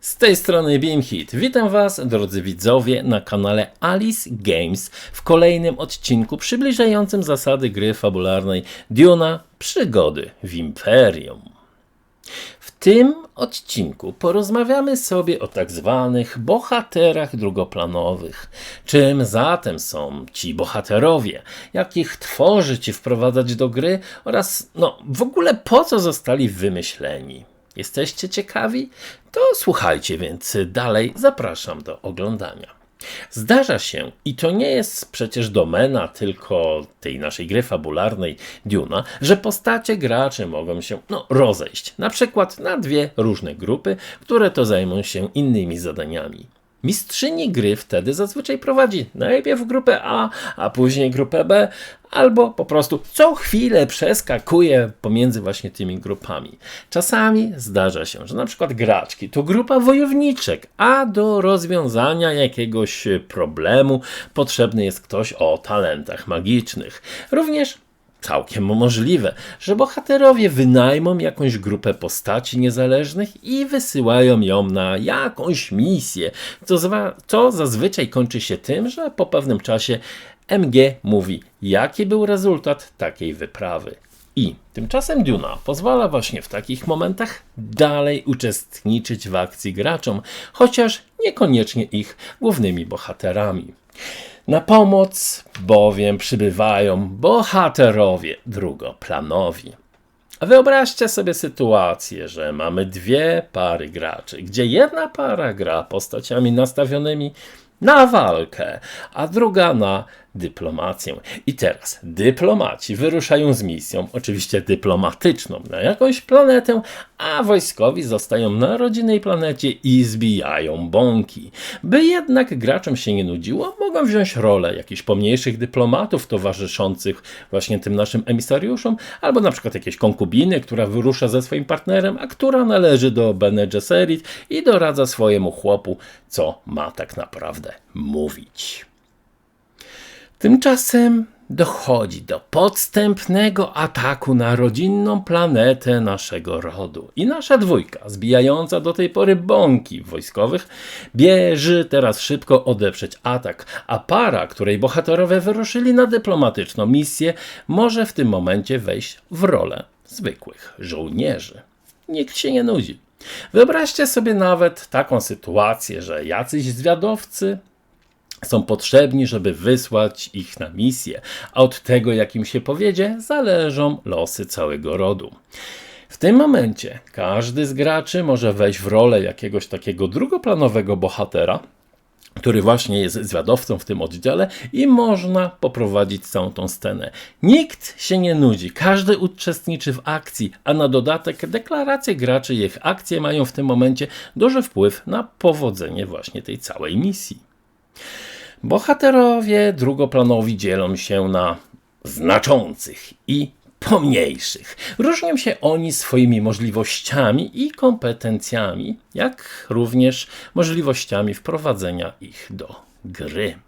Z tej strony Beamhit. Witam Was, drodzy widzowie, na kanale Alice Games w kolejnym odcinku przybliżającym zasady gry fabularnej Duna Przygody w Imperium. W tym odcinku porozmawiamy sobie o tak zwanych bohaterach drugoplanowych. Czym zatem są ci bohaterowie? Jak ich tworzyć i wprowadzać do gry? Oraz, no, w ogóle po co zostali wymyśleni? Jesteście ciekawi? To słuchajcie więc dalej, zapraszam do oglądania. Zdarza się, i to nie jest przecież domena tylko tej naszej gry fabularnej Duna, że postacie graczy mogą się no, rozejść, na przykład na dwie różne grupy, które to zajmą się innymi zadaniami. Mistrzyni gry wtedy zazwyczaj prowadzi najpierw grupę A, a później grupę B, albo po prostu co chwilę przeskakuje pomiędzy właśnie tymi grupami. Czasami zdarza się, że na przykład graczki to grupa wojowniczek, a do rozwiązania jakiegoś problemu potrzebny jest ktoś o talentach magicznych. Również całkiem możliwe, że bohaterowie wynajmą jakąś grupę postaci niezależnych i wysyłają ją na jakąś misję, co, co zazwyczaj kończy się tym, że po pewnym czasie MG mówi, jaki był rezultat takiej wyprawy. I tymczasem Duna pozwala właśnie w takich momentach dalej uczestniczyć w akcji graczom, chociaż niekoniecznie ich głównymi bohaterami. Na pomoc bowiem przybywają bohaterowie drugoplanowi. Wyobraźcie sobie sytuację, że mamy dwie pary graczy, gdzie jedna para gra postaciami nastawionymi na walkę, a druga na dyplomację. I teraz dyplomaci wyruszają z misją, oczywiście dyplomatyczną, na jakąś planetę, a wojskowi zostają na rodzinnej planecie i zbijają bąki. By jednak graczom się nie nudziło, mogą wziąć rolę jakichś pomniejszych dyplomatów towarzyszących właśnie tym naszym emisariuszom, albo na przykład jakiejś konkubiny, która wyrusza ze swoim partnerem, a która należy do Bene Gesserit i doradza swojemu chłopu, co ma tak naprawdę mówić. Tymczasem dochodzi do podstępnego ataku na rodzinną planetę naszego rodu. I nasza dwójka, zbijająca do tej pory bąki wojskowych, bierze teraz szybko odeprzeć atak, a para, której bohaterowie wyruszyli na dyplomatyczną misję, może w tym momencie wejść w rolę zwykłych żołnierzy. Nikt się nie nudzi. Wyobraźcie sobie nawet taką sytuację, że jacyś zwiadowcy są potrzebni, żeby wysłać ich na misję, a od tego, jak im się powiedzie, zależą losy całego rodu. W tym momencie każdy z graczy może wejść w rolę jakiegoś takiego drugoplanowego bohatera, który właśnie jest zwiadowcą w tym oddziale i można poprowadzić całą tą scenę. Nikt się nie nudzi, każdy uczestniczy w akcji, a na dodatek deklaracje graczy ich akcje mają w tym momencie duży wpływ na powodzenie właśnie tej całej misji. Bohaterowie drugoplanowi dzielą się na znaczących i pomniejszych. Różnią się oni swoimi możliwościami i kompetencjami, jak również możliwościami wprowadzenia ich do gry.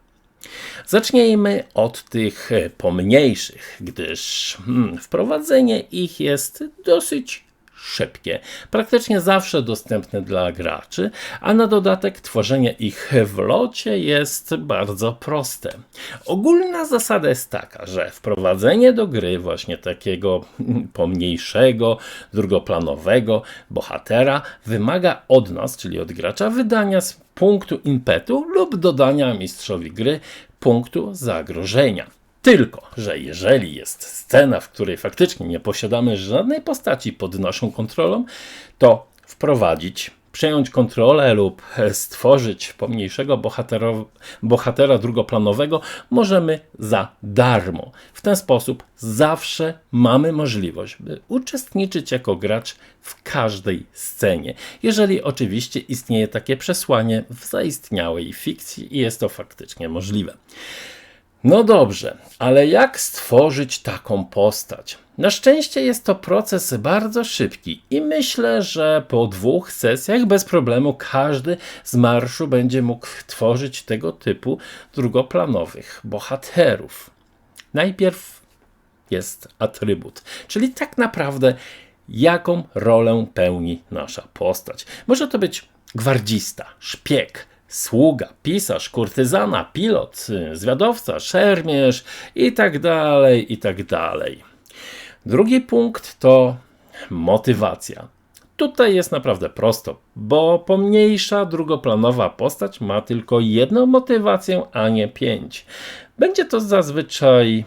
Zacznijmy od tych pomniejszych, gdyż hmm, wprowadzenie ich jest dosyć szybkie, praktycznie zawsze dostępne dla graczy, a na dodatek tworzenie ich w locie jest bardzo proste. Ogólna zasada jest taka, że wprowadzenie do gry właśnie takiego pomniejszego, drugoplanowego bohatera wymaga od nas, czyli od gracza, wydania z punktu impetu lub dodania mistrzowi gry punktu zagrożenia. Tylko, że jeżeli jest scena, w której faktycznie nie posiadamy żadnej postaci pod naszą kontrolą, to wprowadzić, przejąć kontrolę lub stworzyć pomniejszego bohatera drugoplanowego możemy za darmo. W ten sposób zawsze mamy możliwość, by uczestniczyć jako gracz w każdej scenie. Jeżeli oczywiście istnieje takie przesłanie w zaistniałej fikcji i jest to faktycznie możliwe. No dobrze, ale jak stworzyć taką postać? Na szczęście jest to proces bardzo szybki i myślę, że po dwóch sesjach bez problemu każdy z marszu będzie mógł tworzyć tego typu drugoplanowych bohaterów. Najpierw jest atrybut, czyli tak naprawdę jaką rolę pełni nasza postać. Może to być gwardzista, szpieg, sługa, pisarz, kurtyzana, pilot, zwiadowca, szermierz i tak dalej, i tak dalej. Drugi punkt to motywacja. Tutaj jest naprawdę prosto, bo pomniejsza drugoplanowa postać ma tylko jedną motywację, a nie pięć. Będzie to zazwyczaj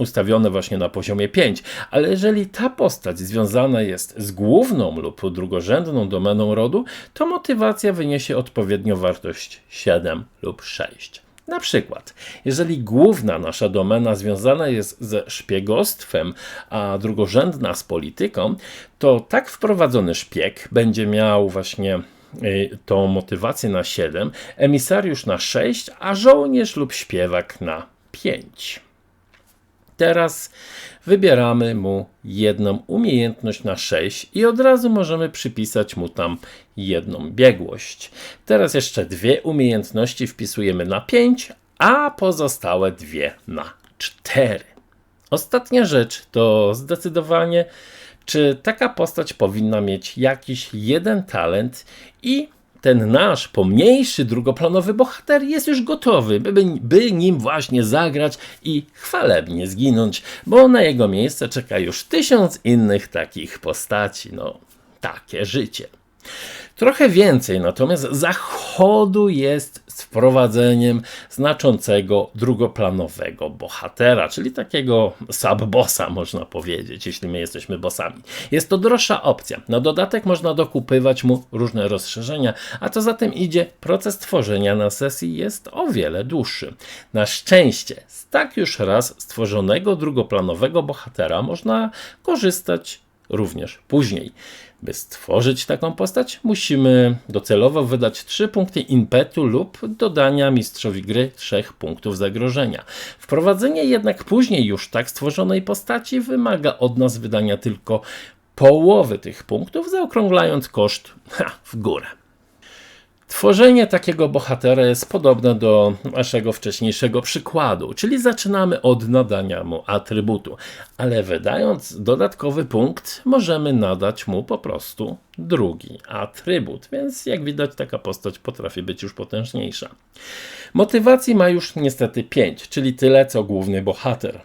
ustawione właśnie na poziomie 5, ale jeżeli ta postać związana jest z główną lub drugorzędną domeną rodu, to motywacja wyniesie odpowiednio wartość 7 lub 6. Na przykład, jeżeli główna nasza domena związana jest ze szpiegostwem, a drugorzędna z polityką, to tak wprowadzony szpieg będzie miał właśnie y, tą motywację na 7, emisariusz na 6, a żołnierz lub śpiewak na 5. Teraz wybieramy mu jedną umiejętność na 6 i od razu możemy przypisać mu tam jedną biegłość. Teraz jeszcze dwie umiejętności wpisujemy na 5, a pozostałe dwie na 4. Ostatnia rzecz to zdecydowanie, czy taka postać powinna mieć jakiś jeden talent i ten nasz pomniejszy drugoplanowy bohater jest już gotowy, by, by nim właśnie zagrać i chwalebnie zginąć, bo na jego miejsce czeka już tysiąc innych takich postaci. No, takie życie. Trochę więcej natomiast zachodu jest z wprowadzeniem znaczącego drugoplanowego bohatera, czyli takiego subbossa można powiedzieć, jeśli my jesteśmy bossami. Jest to droższa opcja. Na dodatek można dokupywać mu różne rozszerzenia, a co za tym idzie, proces tworzenia na sesji jest o wiele dłuższy. Na szczęście z tak już raz stworzonego drugoplanowego bohatera można korzystać również później. By stworzyć taką postać, musimy docelowo wydać 3 punkty impetu lub dodania mistrzowi gry 3 punktów zagrożenia. Wprowadzenie jednak później już tak stworzonej postaci wymaga od nas wydania tylko połowy tych punktów, zaokrąglając koszt ha, w górę. Tworzenie takiego bohatera jest podobne do naszego wcześniejszego przykładu, czyli zaczynamy od nadania mu atrybutu, ale wydając dodatkowy punkt, możemy nadać mu po prostu drugi atrybut, więc jak widać, taka postać potrafi być już potężniejsza. Motywacji ma już niestety 5, czyli tyle co główny bohater.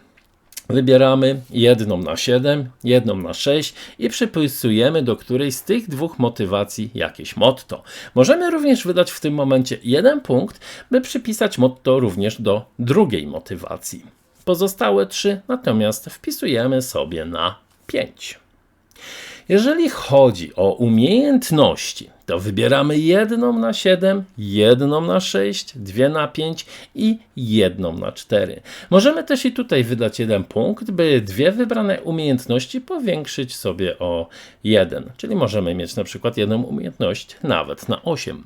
Wybieramy jedną na 7, jedną na 6 i przypisujemy do którejś z tych dwóch motywacji jakieś motto. Możemy również wydać w tym momencie jeden punkt, by przypisać motto również do drugiej motywacji. Pozostałe trzy natomiast wpisujemy sobie na 5. Jeżeli chodzi o umiejętności, to wybieramy jedną na 7, jedną na 6, dwie na 5 i jedną na 4. Możemy też i tutaj wydać jeden punkt, by dwie wybrane umiejętności powiększyć sobie o jeden, czyli możemy mieć na przykład jedną umiejętność nawet na 8.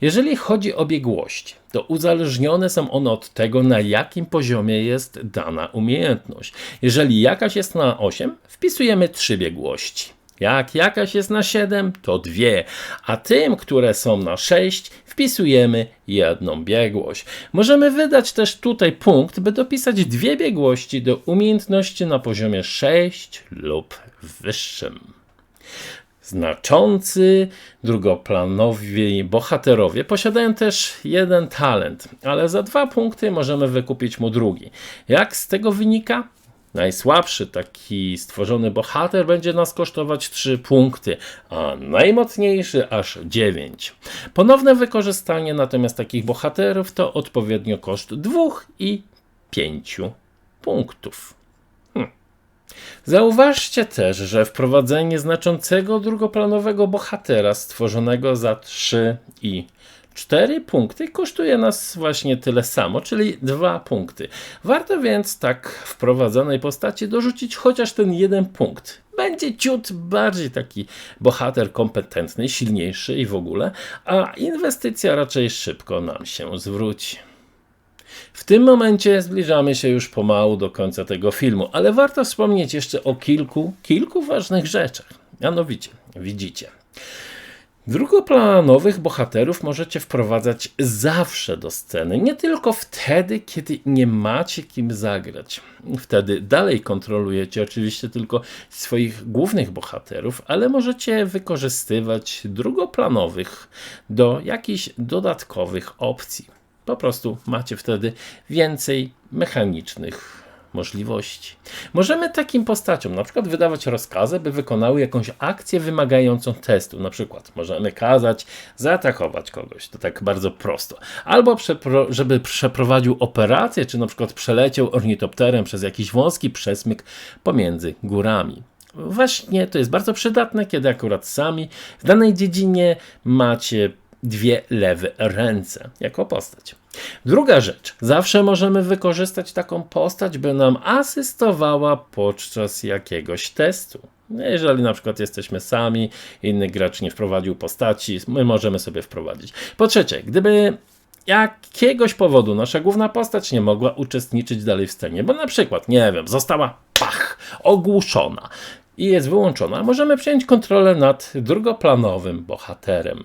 Jeżeli chodzi o biegłość, to uzależnione są one od tego, na jakim poziomie jest dana umiejętność. Jeżeli jakaś jest na 8, wpisujemy 3 biegłości. Jak jakaś jest na 7, to dwie, a tym, które są na 6, wpisujemy jedną biegłość. Możemy wydać też tutaj punkt, by dopisać dwie biegłości do umiejętności na poziomie 6 lub wyższym. Znaczący drugoplanowi bohaterowie posiadają też jeden talent, ale za dwa punkty możemy wykupić mu drugi. Jak z tego wynika? Najsłabszy taki stworzony bohater będzie nas kosztować 3 punkty, a najmocniejszy aż 9. Ponowne wykorzystanie natomiast takich bohaterów to odpowiednio koszt 2 i 5 punktów. Hm. Zauważcie też, że wprowadzenie znaczącego drugoplanowego bohatera stworzonego za 3 i 4 punkty kosztuje nas właśnie tyle samo, czyli 2 punkty. Warto więc tak wprowadzonej postaci dorzucić chociaż ten jeden punkt. Będzie ciut bardziej taki bohater kompetentny, silniejszy i w ogóle, a inwestycja raczej szybko nam się zwróci. W tym momencie zbliżamy się już pomału do końca tego filmu, ale warto wspomnieć jeszcze o kilku, kilku ważnych rzeczach. Mianowicie, widzicie, Drugoplanowych bohaterów możecie wprowadzać zawsze do sceny, nie tylko wtedy, kiedy nie macie kim zagrać. Wtedy dalej kontrolujecie oczywiście tylko swoich głównych bohaterów, ale możecie wykorzystywać drugoplanowych do jakichś dodatkowych opcji. Po prostu macie wtedy więcej mechanicznych możliwości. Możemy takim postaciom na przykład wydawać rozkazy, by wykonały jakąś akcję wymagającą testu. Na przykład możemy kazać zaatakować kogoś, to tak bardzo prosto. Albo przepro- żeby przeprowadził operację, czy na przykład przeleciał ornitopterem przez jakiś wąski przesmyk pomiędzy górami. Właśnie to jest bardzo przydatne, kiedy akurat sami w danej dziedzinie macie dwie lewe ręce jako postać. Druga rzecz, zawsze możemy wykorzystać taką postać, by nam asystowała podczas jakiegoś testu. Jeżeli na przykład jesteśmy sami, inny gracz nie wprowadził postaci, my możemy sobie wprowadzić. Po trzecie, gdyby jakiegoś powodu nasza główna postać nie mogła uczestniczyć dalej w scenie, bo na przykład, nie wiem, została pach, ogłuszona i jest wyłączona, możemy przejąć kontrolę nad drugoplanowym bohaterem.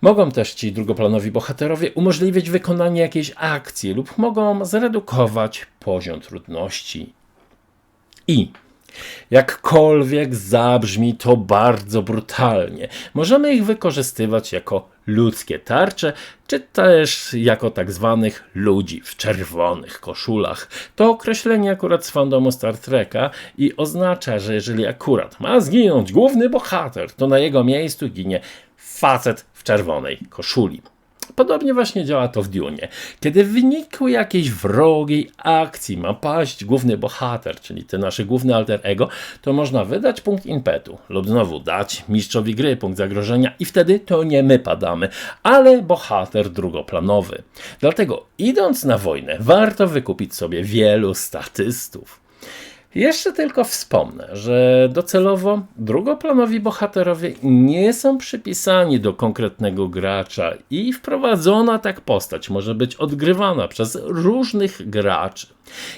Mogą też ci drugoplanowi bohaterowie umożliwić wykonanie jakiejś akcji lub mogą zredukować poziom trudności. I jakkolwiek zabrzmi to bardzo brutalnie, możemy ich wykorzystywać jako ludzkie tarcze, czy też jako tak zwanych ludzi w czerwonych koszulach. To określenie akurat z fandomu Star Treka i oznacza, że jeżeli akurat ma zginąć główny bohater, to na jego miejscu ginie facet w czerwonej koszuli. Podobnie właśnie działa to w Dune. Kiedy w wyniku jakiejś wrogiej akcji ma paść główny bohater, czyli ten nasz główny alter ego, to można wydać punkt impetu lub znowu dać mistrzowi gry punkt zagrożenia i wtedy to nie my padamy, ale bohater drugoplanowy. Dlatego idąc na wojnę warto wykupić sobie wielu statystów. Jeszcze tylko wspomnę, że docelowo drugoplanowi bohaterowie nie są przypisani do konkretnego gracza i wprowadzona tak postać może być odgrywana przez różnych graczy.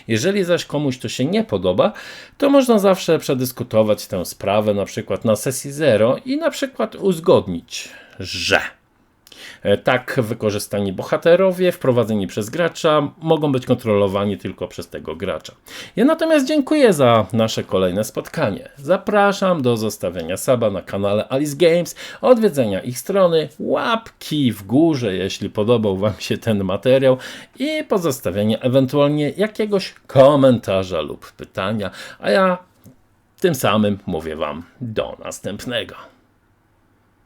Jeżeli zaś komuś to się nie podoba, to można zawsze przedyskutować tę sprawę na przykład na sesji zero i na przykład uzgodnić, że tak wykorzystani bohaterowie, wprowadzeni przez gracza, mogą być kontrolowani tylko przez tego gracza. Ja natomiast dziękuję za nasze kolejne spotkanie. Zapraszam do zostawienia suba na kanale Alice Games, odwiedzenia ich strony, łapki w górze, jeśli podobał Wam się ten materiał i pozostawienia ewentualnie jakiegoś komentarza lub pytania, a ja tym samym mówię Wam do następnego.